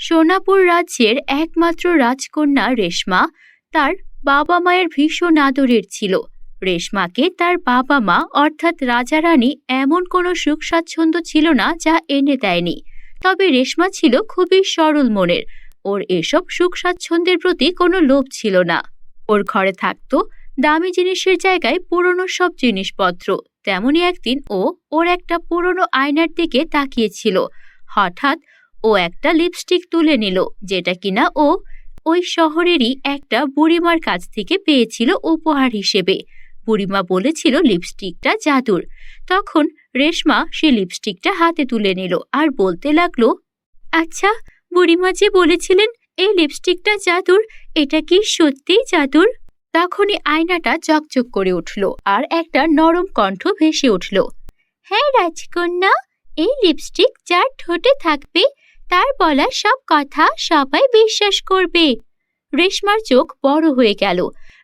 সোনাপুর রাজ্যের একমাত্র রাজকন্যা রেশমা তার বাবা মায়ের ভীষণ আদরের ছিল। রেশমাকে তার বাবা মা অর্থাৎ রাজা রানী এমন কোনো সুখ স্বাচ্ছন্দ্য ছিল না যা এনে দেয়নি। তবে রেশমা ছিল খুবই সরল মনের। ওর এসব সুখ স্বাচ্ছন্দ্যের প্রতি কোনো লোভ ছিল না। ওর ঘরে থাকতো দামি জিনিসের জায়গায় পুরনো সব জিনিসপত্র। তেমনই একদিন ও ওর একটা পুরনো আয়নার দিকে তাকিয়েছিল। হঠাৎ ও একটা লিপস্টিক তুলে নিল, যেটা কিনা ও ওই শহরেরই একটা বুড়িমার কাছ থেকে পেয়েছিল উপহার হিসেবে। বুড়িমা বলেছিল লিপস্টিকটা জাদুর। তখন রেশমা সে লিপস্টিকটা হাতে তুলে নিল আর বলতে লাগল আচ্ছা বুড়িমা যে বলেছিলেন এই লিপস্টিকটা জাদুর, এটা কি সত্যিই জাদুর? তখনই আয়নাটা চকচক করে উঠল আর একটা নরম কণ্ঠ ভেসে উঠল হ্যাঁ রাজকন্যা, এই লিপস্টিক যার ঠোঁটে থাকবে তার বলা সব কথা সবাই বিশ্বাস করবে। রেশমার চোখ বড় হয়ে গেল।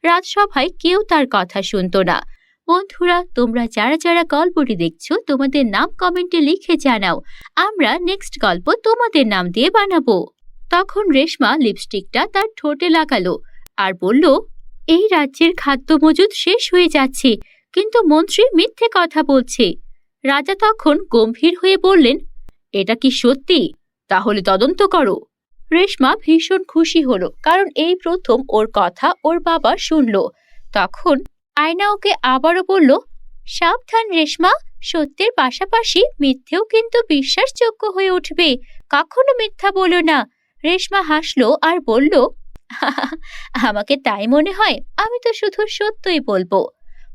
রাজসভায় কেউ তার কথা শুনত না। বন্ধুরা, তোমরা যারা যারা গল্পটি দেখছ, তোমাদের নাম কমেন্টে লিখে জানাও। আমরা নেক্সট গল্প তোমাদের নাম দিয়ে বানাবো। তখন রেশমা লিপস্টিকটা তার ঠোঁটে লাগালো আর বলল, এই রাজ্যের খাদ্য মজুদ শেষ হয়ে যাচ্ছে, কিন্তু মন্ত্রী মিথ্যে কথা বলছে। রাজা তখন গম্ভীর হয়ে বললেন, এটা কি সত্যি? তাহলে তদন্ত করো। রেশমা ভীষণ খুশি হলো, কারণ এই প্রথম ওর কথা ওর বাবা শুনল। তখন আয়না ওকে আবারও বলল, সাবধান রেশমা, সত্যের পাশাপাশি মিথ্যেও কিন্তু বিশ্বাসযোগ্য হয়ে উঠবে। কখনো মিথ্যা বলো না। রেশমা হাসলো আর বলল আমাকে তাই মনে হয়, আমি তো শুধু সত্যই বলব।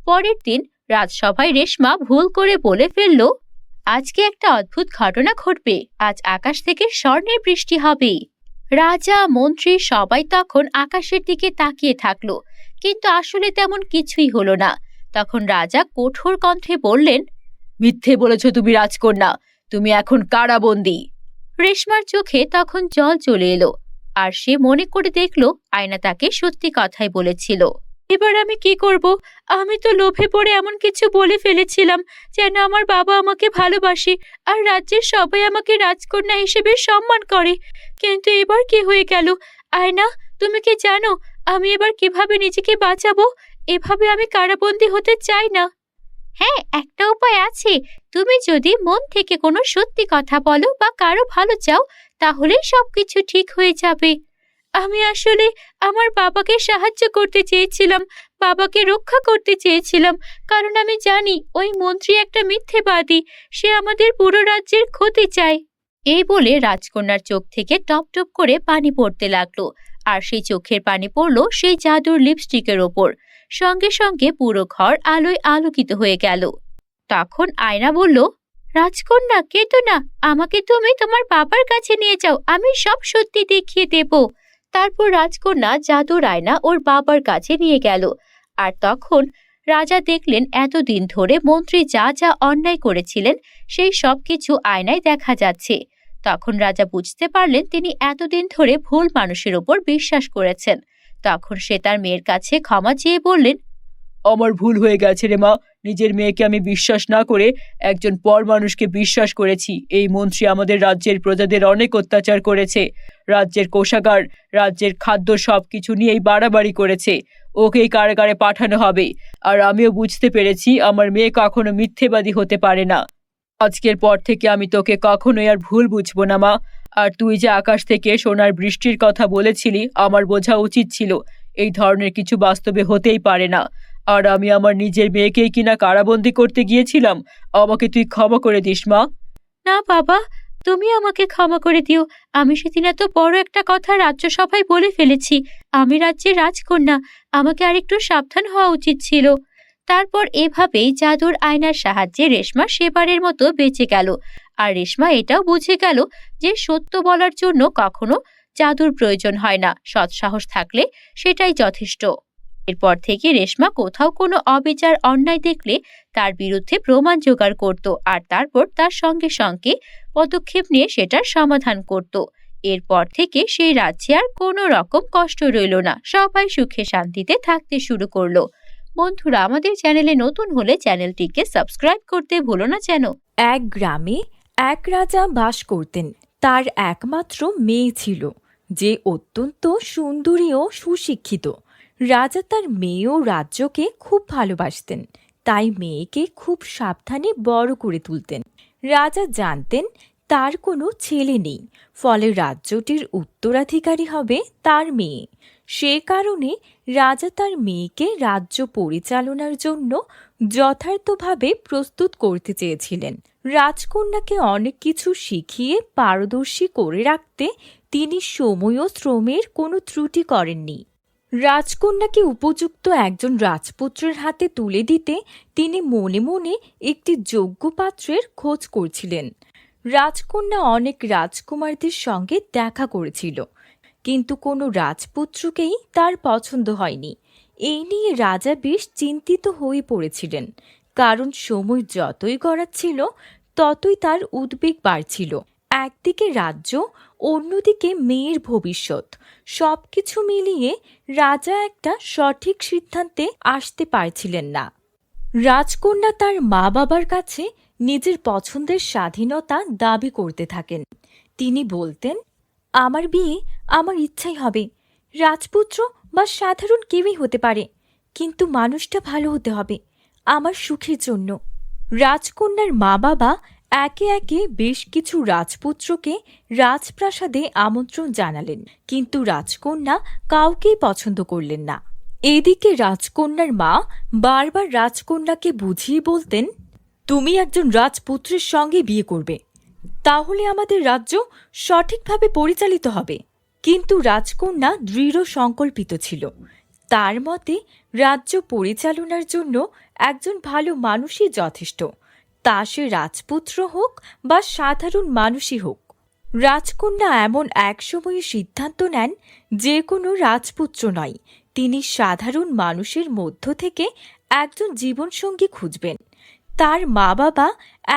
পরের দিন রাজসভায় রেশমা ভুল করে বলে ফেলল আজকে একটা অদ্ভুত ঘটনা ঘটবে। আজ আকাশ থেকে স্বর্ণের বৃষ্টি হবে। রাজা, মন্ত্রী সবাই তখন আকাশের দিকে তাকিয়ে থাকল। কিন্তু আসলে তেমন কিছুই হলো না। তখন রাজা কঠোর কণ্ঠে বললেন, মিথ্যে বলেছ তুমি রাজকন্যা। তুমি এখন কারাবন্দী। রেশমার চোখে তখন জল চলে এলো। আর সে মনে করে দেখল আয়না তাকে সত্যি কথাই বলেছিল। এবার আমি কি করব? আমি তো লোভে পড়ে এমন কিছু বলে ফেলেছিলাম যেন আমার বাবা আমাকে ভালোবাসে আর রাজ্যের সবাই আমাকে রাজকন্যা হিসেবে সম্মান করে। কিন্তু এবার কি হয়ে গেল? আয়না, তুমি কি জানো আমি এবার কীভাবে নিজেকে বাঁচাবো? এভাবে আমি কারাবন্দী হতে চাই না। হ্যাঁ একটা উপায় আছে। তুমি যদি মন থেকে কোনো সত্যি কথা বলো বা কারও ভালো চাও, তাহলে সবকিছু ঠিক হয়ে যাবে। আমি আসলে আমার বাবাকে সাহায্য করতে চেয়েছিলাম, বাবাকে রক্ষা করতে চেয়েছিলাম। কারণ আমি জানি ওই মন্ত্রী একটা মিথ্যেবাদী, সে আমাদের পুরো রাজ্যের ক্ষতি চায়। এই বলে রাজকন্যার চোখ থেকে টপ টপ করে পানি পড়তে লাগল, আর সেই চোখের পানি পড়ল সেই জাদুর লিপস্টিকের ওপর। সঙ্গে সঙ্গে পুরো ঘর আলোয় আলোকিত হয়ে গেল। তখন আয়না বলল, রাজকন্যা কেতো না। আমাকে তুমি তোমার বাবার কাছে নিয়ে যাও। আমি সব সত্যি দেখিয়ে দেব। তারপর রাজকন্যা জাদুর আয়না ওর বাবার কাছে নিয়ে গেল। আর তখন রাজা দেখলেন এতদিন ধরে মন্ত্রী যা যা অন্যায় করেছিলেন, সেই সব কিছু আয়নায় দেখা যাচ্ছে। তখন রাজা বুঝতে পারলেন তিনি এতদিন ধরে ভুল মানুষের ওপর বিশ্বাস করেছেন। তখন সে তার মেয়ের কাছে ক্ষমা চেয়ে বললেন, আমার ভুল হয়ে গেছে রে মা। নিজের মেয়েকে আমি বিশ্বাস না করে একজন পর মানুষকে বিশ্বাস করেছি। এই মন্ত্রী আমাদের রাজ্যের প্রজাদের অনেক অত্যাচার করেছে। রাজ্যের কোষাগার, রাজ্যের খাদ্য সব কিছু নিয়েই বাড়াবাড়ি করেছে। ওকেই কারাগারে পাঠানো হবে। আর আমিও বুঝতে পেরেছি আমার মেয়ে কখনো মিথ্যেবাদী হতে পারে না। আজকের পর থেকে আমি তোকে কখনোই আর ভুল বুঝব না, মা। আর তুই যে আকাশ থেকে সোনার বৃষ্টির কথা বলেছিলি, আমার বোঝা উচিত ছিল। এই ধরনের কিছু বাস্তবে হতেই পারে না। আর আমি আমার নিজের মেয়েকেই কিনা কারাবন্দি করতে গিয়েছিলাম, আমাকে তুই ক্ষমা করে দিস, মা। না, বাবা। তুমি আমাকে ক্ষমা করে দিও। আমি সেদিন এত বড় একটা কথা রাজ্যসভায় বলে ফেলেছি। আমি রাজ্যের রাজকন্যা। আমাকে আরেকটু সাবধান হওয়া উচিত ছিল। তারপর এভাবেই জাদুর আয়নার সাহায্যে রেশমা সেবারের মতো বেঁচে গেল। আর রেশমা এটাও বুঝে গেল যে সত্য বলার জন্য কখনো জাদুর প্রয়োজন হয় না। সৎসাহস থাকলে সেটাই যথেষ্ট। এরপর থেকে রেশমা কোথাও কোনো অবিচার, অন্যায় দেখলে তার বিরুদ্ধে প্রমাণ জোগাড় করত আর তারপর তার সঙ্গে সঙ্গে পদক্ষেপ নিয়ে সেটার সমাধান করত। এরপর থেকে সেই রাজ্যে আর কোনো রকম কষ্ট রইল না। সবাই সুখে শান্তিতে থাকতে শুরু করল। বন্ধুরা, আমাদের চ্যানেলে নতুন হলে চ্যানেলটিকে সাবস্ক্রাইব করতে ভুলো না যেন। এক গ্রামে এক রাজা বাস করতেন। তার একমাত্র মেয়ে ছিল, যে অত্যন্ত সুন্দরী ও সুশিক্ষিত। রাজা তার মেয়ে ও রাজ্যকে খুব ভালোবাসতেন, তাই মেয়েকে খুব সাবধানে বড় করে তুলতেন। রাজা জানতেন তার কোনো ছেলে নেই, ফলে রাজ্যটির উত্তরাধিকারী হবে তার মেয়ে। সে কারণে রাজা তার মেয়েকে রাজ্য পরিচালনার জন্য যথার্থভাবে প্রস্তুত করতে চেয়েছিলেন। রাজকন্যাকে অনেক কিছু শিখিয়ে পারদর্শী করে রাখতে তিনি সময় ও শ্রমের কোনো ত্রুটি করেননি। রাজকন্যাকে উপযুক্ত একজন রাজপুত্রের হাতে তুলে দিতে তিনি মনে মনে একটি যোগ্য পাত্রের খোঁজ করছিলেন। রাজকন্যা অনেক রাজকুমারদের সঙ্গে দেখা করেছিল, কিন্তু কোনো রাজপুত্রকেই তার পছন্দ হয়নি। এই নিয়ে রাজা বেশ চিন্তিত হয়ে পড়েছিলেন, কারণ সময় যতই গড়াচ্ছিল, ততই তার উদ্বেগ বাড়ছিল। একদিকে রাজ্য, অন্যদিকে মেয়ের ভবিষ্যৎ। সবকিছু মিলিয়ে রাজা একটা সঠিক সিদ্ধান্তে আসতে পারছিলেন না। রাজকন্যা তার মা বাবার কাছে নিজের পছন্দের স্বাধীনতা দাবি করতে থাকেন। তিনি বলতেন, আমার বিয়ে আমার ইচ্ছাই হবে। রাজপুত্র বা সাধারণ কেউই হতে পারে, কিন্তু মানুষটা ভালো হতে হবে, আমার সুখের জন্য। রাজকন্যার মা বাবা একে একে বেশ কিছু রাজপুত্রকে রাজপ্রাসাদে আমন্ত্রণ জানালেন, কিন্তু রাজকন্যা কাউকেই পছন্দ করলেন না। এদিকে রাজকন্যার মা বারবার রাজকন্যাকে বুঝিয়ে বলতেন, তুমি একজন রাজপুত্রের সঙ্গে বিয়ে করবে, তাহলে আমাদের রাজ্য সঠিকভাবে পরিচালিত হবে। কিন্তু রাজকন্যা দৃঢ় সংকল্পিত ছিল। তার মতে, রাজ্য পরিচালনার জন্য একজন ভালো মানুষই যথেষ্ট। তা সে রাজপুত্র হোক বা সাধারণ মানুষই হোক, রাজকন্যা এমন এক সময়ে সিদ্ধান্ত নেন যে কোনো রাজপুত্র নয়, তিনি সাধারণ মানুষের মধ্য থেকে একজন জীবনসঙ্গী খুঁজবেন। তার মা বাবা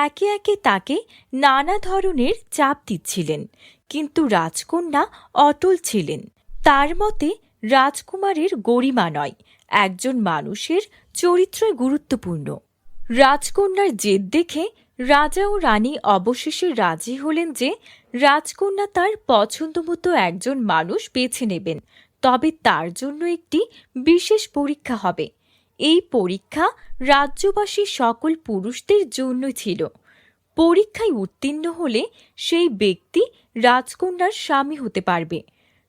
একে একে তাকে নানা ধরনের চাপ দিচ্ছিলেন, কিন্তু রাজকন্যা অটল ছিলেন। তার মতে, রাজকুমারের গরিমা নয়, একজন মানুষের চরিত্রই গুরুত্বপূর্ণ। রাজকন্যার জেদ দেখে রাজা ও রানী অবশেষে রাজি হলেন যে রাজকন্যা তার পছন্দমতো একজন মানুষ বেছে নেবেন। তবে তার জন্য একটি বিশেষ পরীক্ষা হবে। এই পরীক্ষা রাজ্যবাসী সকল পুরুষদের জন্য ছিল। পরীক্ষায় উত্তীর্ণ হলে সেই ব্যক্তি রাজকন্যার স্বামী হতে পারবে।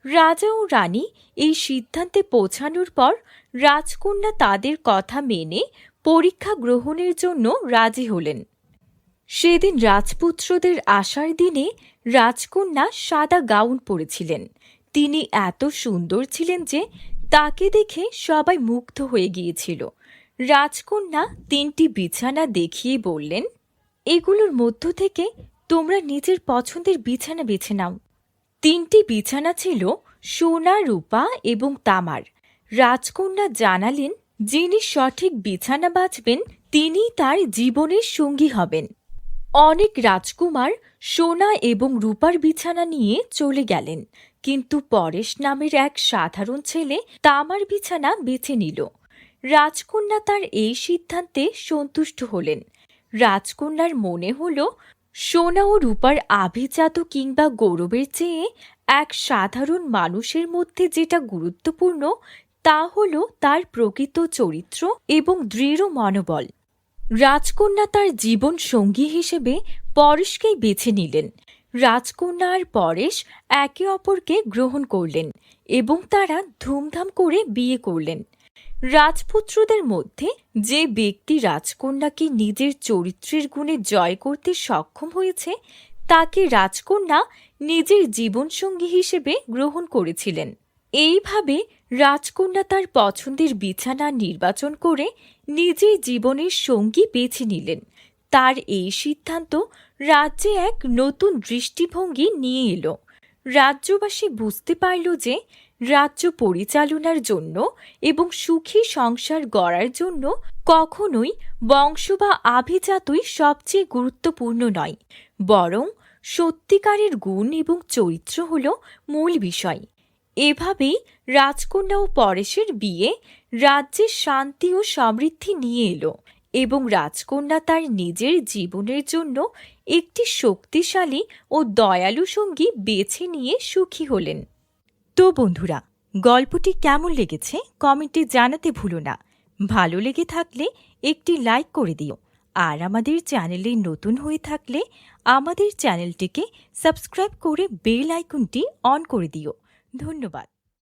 রাজা ও রানী এই সিদ্ধান্তে পৌঁছানোর পর রাজকন্যা তাদের কথা মেনে পরীক্ষা গ্রহণের জন্য রাজি হলেন। সেদিন রাজপুত্রদের আসার দিনে রাজকন্যা সাদা গাউন পরেছিলেন। তিনি এত সুন্দর ছিলেন যে তাকে দেখে সবাই মুগ্ধ হয়ে গিয়েছিল। রাজকন্যা তিনটি বিছানা দেখিয়ে বললেন, এগুলোর মধ্য থেকে তোমরা নিজের পছন্দের বিছানা বেছে নাও। তিনটি বিছানা ছিল সোনা, রূপা এবং তামার। রাজকন্যা জানালেন যিনি সঠিক বিছানা বাঁচবেন, তিনি তার জীবনের সঙ্গী হবেন। অনেক রাজকুমার সোনা এবং রূপার বিছানা নিয়ে চলে গেলেন, কিন্তু পরেশ নামের এক সাধারণ ছেলে তামার বিছানা বেছে নিল। রাজকন্যা তার এই সিদ্ধান্তে সন্তুষ্ট হলেন। রাজকন্যার মনে হল, সোনা ও রূপার আভিজাত কিংবা গৌরবের চেয়ে এক সাধারণ মানুষের মধ্যে যেটা গুরুত্বপূর্ণ তা হল তার প্রকৃত চরিত্র এবং দৃঢ় মনোবল। রাজকন্যা তার জীবন সঙ্গী হিসেবে পরেশকেই বেছে নিলেন। রাজকন্যা আর পরেশ একে অপরকে গ্রহণ করলেন এবং তারা ধুমধাম করে বিয়ে করলেন। রাজপুত্রদের মধ্যে যে ব্যক্তি রাজকন্যাকে নিজের চরিত্রের গুণে জয় করতে সক্ষম হয়েছে, তাকে রাজকন্যা নিজের জীবনসঙ্গী হিসেবে গ্রহণ করেছিলেন। এইভাবে রাজকন্যা তার পছন্দের বিছানা নির্বাচন করে নিজের জীবনের সঙ্গী বেছে নিলেন। তার এই সিদ্ধান্ত রাজ্যে এক নতুন দৃষ্টিভঙ্গি নিয়ে এলো। রাজ্যবাসী বুঝতে পারল যে রাজ্য পরিচালনার জন্য এবং সুখী সংসার গড়ার জন্য কখনোই বংশ বা আভিজাতই সবচেয়ে গুরুত্বপূর্ণ নয়। বরং সত্যিকারের গুণ এবং চরিত্র হল মূল বিষয়। এভাবেই রাজকন্যা ও পরেশের বিয়ে রাজ্যের শান্তি ও সমৃদ্ধি নিয়ে এলো এবং রাজকন্যা তার নিজের জীবনের জন্য একটি শক্তিশালী ও দয়ালু সঙ্গী বেছে নিয়ে সুখী হলেন। তো বন্ধুরা, গল্পটি কেমন লেগেছে কমেন্টে জানাতে ভুলো না। ভালো লেগে থাকলে একটি লাইক করে দিও। আর আমাদের চ্যানেলে নতুন হয়ে থাকলে আমাদের চ্যানেলটিকে সাবস্ক্রাইব করে বেল আইকনটি অন করে দিও। ধন্যবাদ।